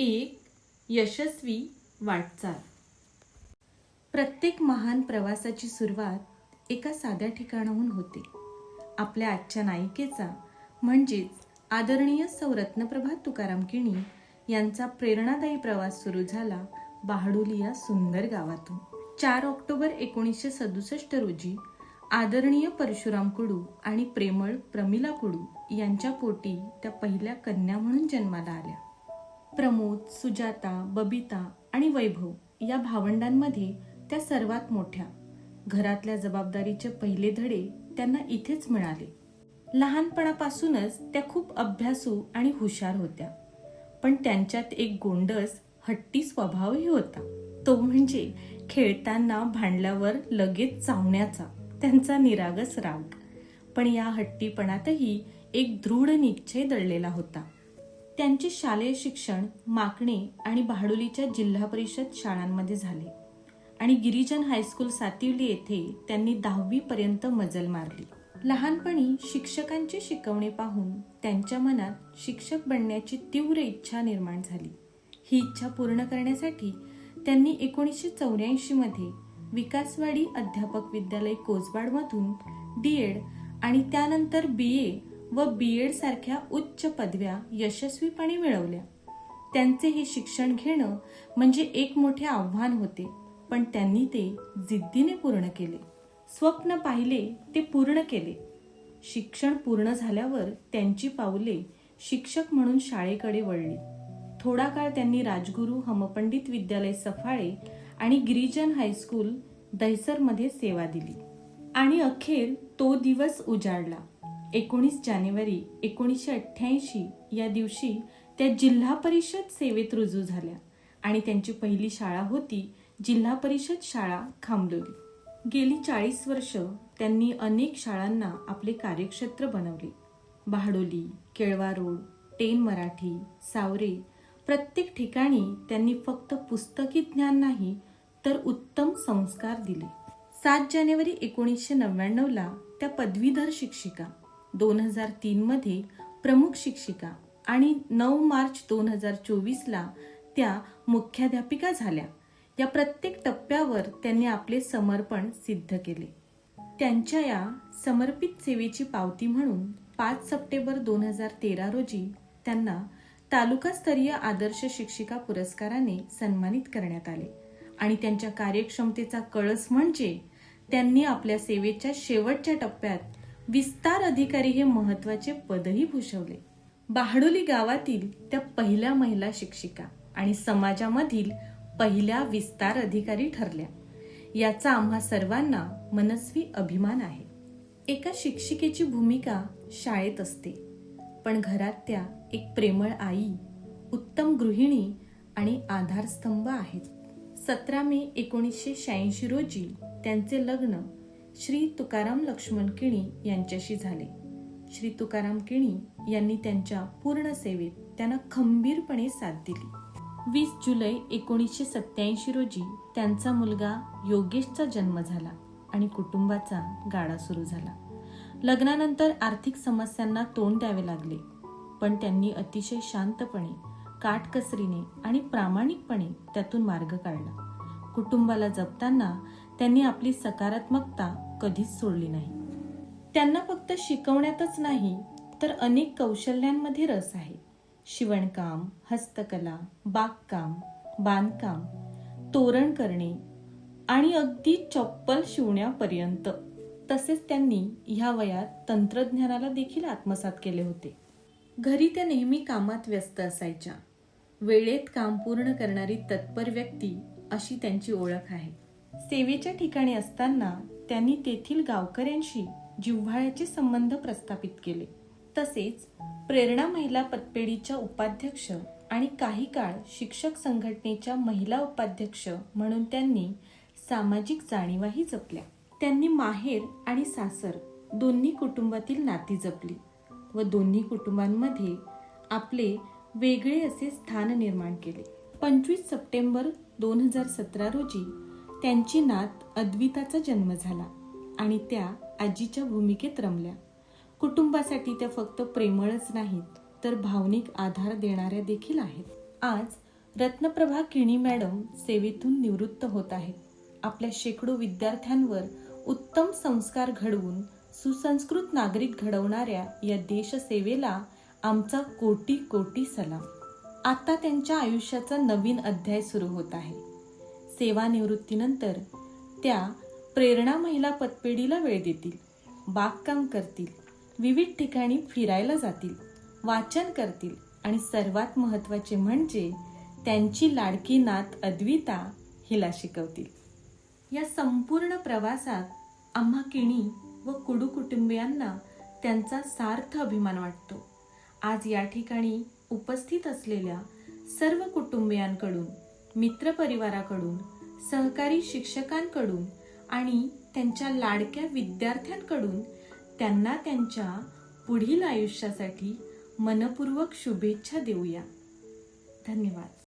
एक यशस्वी वाटचाल. प्रत्येक महान प्रवासाची सुरुवात एका साध्या ठिकाणाहून होते. आपल्या आजच्या नायिकेचा म्हणजेच आदरणीय सौरत्नप्रभा तुकाराम किणी यांचा प्रेरणादायी प्रवास सुरू झाला बहाडोली या सुंदर गावातून. चार ऑक्टोबर एकोणीसशे सदुसष्ट रोजी आदरणीय परशुराम कुडू आणि प्रेमळ प्रमिला कुडू यांच्या पोटी त्या पहिल्या कन्या म्हणून जन्माला आल्या. प्रमोद सुजाता बबिता आणि वैभव या भावंडांमध्ये त्या सर्वात मोठ्या. घरातल्या जबाबदारीचे पहिले धडे त्यांना इथेच मिळाले. लहानपणापासूनच त्या खूप अभ्यासू आणि हुशार होत्या. पण त्यांच्यात एक गोंडस हट्टी स्वभावही होता. तो म्हणजे खेळताना भांडल्यावर लगेच चावण्याचा त्यांचा निरागस राग. पण या हट्टीपणातही एक दृढ निश्चय दडलेला होता. त्यांचे शालेय शिक्षण माकणे आणि बहाडोलीच्या जिल्हा परिषद शाळांमध्ये झाले. आणि गिरिजन हायस्कूल सातिवली येथे त्यांनी दहावीपर्यंत मजल मारली. लहानपणी शिक्षकांची शिकवणी पाहून त्यांच्या मनात शिक्षक बनण्याची तीव्र इच्छा निर्माण झाली. ही इच्छा पूर्ण करण्यासाठी त्यांनी एकोणीसशे चौऱ्याऐंशीमध्ये विकासवाडी अध्यापक विद्यालय कोसबाडमधून डी एड आणि त्यानंतर बी ए व बी एड सारख्या उच्च पदव्या यशस्वीपणे मिळवल्या. त्यांचे हे शिक्षण घेणं म्हणजे एक मोठे आव्हान होते पण त्यांनी ते जिद्दीने पूर्ण केले. स्वप्न पाहिले ते पूर्ण केले. शिक्षण पूर्ण झाल्यावर त्यांची पावले शिक्षक म्हणून शाळेकडे वळली. थोडा काळ त्यांनी राजगुरू हमपंडित विद्यालय सफाळे आणि गिरिजन हायस्कूल दहिसरमध्ये सेवा दिली. आणि अखेर तो दिवस उजाडला. एकोणीस जानेवारी एकोणीसशे अठ्ठ्याऐंशी या दिवशी त्या जिल्हा परिषद सेवेत रुजू झाल्या आणि त्यांची पहिली शाळा होती जिल्हा परिषद शाळा खांबलोली गेली चाळीस वर्ष त्यांनी अनेक शाळांना आपले कार्यक्षेत्र बनवले. बहाडोली केळवा रोड टेन मराठी सावरे प्रत्येक ठिकाणी त्यांनी फक्त पुस्तकी ज्ञान नाही तर उत्तम संस्कार दिले. सात जानेवारी एकोणीसशे नव्याण्णवला त्या पदवीधर शिक्षिका दोन हजार तीनमध्ये प्रमुख शिक्षिका आणि नऊ मार्च दोन हजार चोवीसला त्या मुख्याध्यापिका झाल्या. या प्रत्येक टप्प्यावर त्यांनी आपले समर्पण सिद्ध केले. त्यांच्या या समर्पित सेवेची पावती म्हणून पाच सप्टेंबर दोन हजार तेरा रोजी त्यांना तालुकास्तरीय आदर्श शिक्षिका पुरस्काराने सन्मानित करण्यात आले. आणि त्यांच्या कार्यक्षमतेचा कळस म्हणजे त्यांनी आपल्या सेवेच्या शेवटच्या टप्प्यात विस्तार अधिकारी हे महत्त्वाचे पदही भूषवले. बाहडोली गावातील त्या पहिल्या महिला शिक्षिका आणि समाजामधील पहिल्या विस्तार अधिकारी ठरल्या. याचा आम्हा सर्वांना मनस्वी अभिमान आहे. एका शिक्षिकेची भूमिका शाळेत असते. पण घरात त्या एक प्रेमळ आई उत्तम गृहिणी आणि आधारस्तंभ आहेत. सतरा मे एकोणीसशे शहाऐंशी रोजी त्यांचे लग्न श्री तुकाराम लक्ष्मण किणी यांच्याशी झाले. श्री तुकाराम किणी यांनी त्यांच्या पूर्ण सेवेत त्यांना खंबीरपणे साथ दिली. वीस जुलै एकोणीसशे सत्याऐंशी रोजी त्यांचा मुलगा योगेशचा जन्म झाला आणि कुटुंबाचा गाडा सुरू झाला. लग्नानंतर आर्थिक समस्यांना तोंड द्यावे लागले पण त्यांनी अतिशय शांतपणे काटकसरीने आणि प्रामाणिकपणे त्यातून मार्ग काढला. कुटुंबाला जपताना त्यांनी आपली सकारात्मकता कधीच सोडली नाही. त्यांना फक्त शिकवण्यातच नाही तर अनेक कौशल्यांमध्ये रस आहे. शिवणकाम हस्तकला बागकाम बांधकाम तोरण करणे आणि अगदी चप्पल शिवण्यापर्यंत. तसेच त्यांनी ह्या वयात तंत्रज्ञानाला देखील आत्मसात केले होते. घरी त्या नेहमी कामात व्यस्त असायच्या. वेळेत काम पूर्ण करणारी तत्पर व्यक्ती अशी त्यांची ओळख आहे. सेवेच्या ठिकाणी असताना त्यांनी तेथील गावकऱ्यांशी जिव्हाळ्याचे संबंध प्रस्थापित केले. तसेच प्रेरणा महिला पतपेढीच्या उपाध्यक्ष आणि काही काळ शिक्षक संघटनेच्या महिला उपाध्यक्ष म्हणून त्यांनी सामाजिक जाणीवाही जपल्या. त्यांनी माहेर आणि सासर दोन्ही कुटुंबातील नाती जपली व दोन्ही कुटुंबांमध्ये आपले वेगळे असे स्थान निर्माण केले. पंचवीस सप्टेंबर दोन हजार सतरा रोजी त्यांची नात अद्विताचा जन्म झाला आणि त्या आजीच्या भूमिकेत रमल्या. कुटुंबासाठी त्या फक्त प्रेमळच नाहीत तर भावनिक आधार देणाऱ्या देखील आहेत. आज रत्नप्रभा किणी मॅडम सेवेतून निवृत्त होत आहेत. आपल्या शेकडो विद्यार्थ्यांवर उत्तम संस्कार घडवून सुसंस्कृत नागरिक घडवणाऱ्या या देशसेवेला आमचा कोटी कोटी सलाम. आता त्यांच्या आयुष्याचा नवीन अध्याय सुरू होत आहे. सेवानिवृत्तीनंतर त्या प्रेरणा महिला पतपेढीला वेळ देतील बागकाम करतील विविध ठिकाणी फिरायला जातील वाचन करतील आणि सर्वात महत्त्वाचे म्हणजे त्यांची लाडकी नात अद्विता हिला शिकवतील. या संपूर्ण प्रवासात आम्हा किणी व कुडू कुटुंबियांना त्यांचा सार्थ अभिमान वाटतो. आज या ठिकाणी उपस्थित असलेल्या सर्व कुटुंबियांकडून मित्रपरिवाराकडून सहकारी शिक्षकांकडून आणि त्यांच्या लाडक्या विद्यार्थ्यांकडून त्यांना त्यांच्या पुढील आयुष्यासाठी मनपूर्वक शुभेच्छा देऊया. धन्यवाद.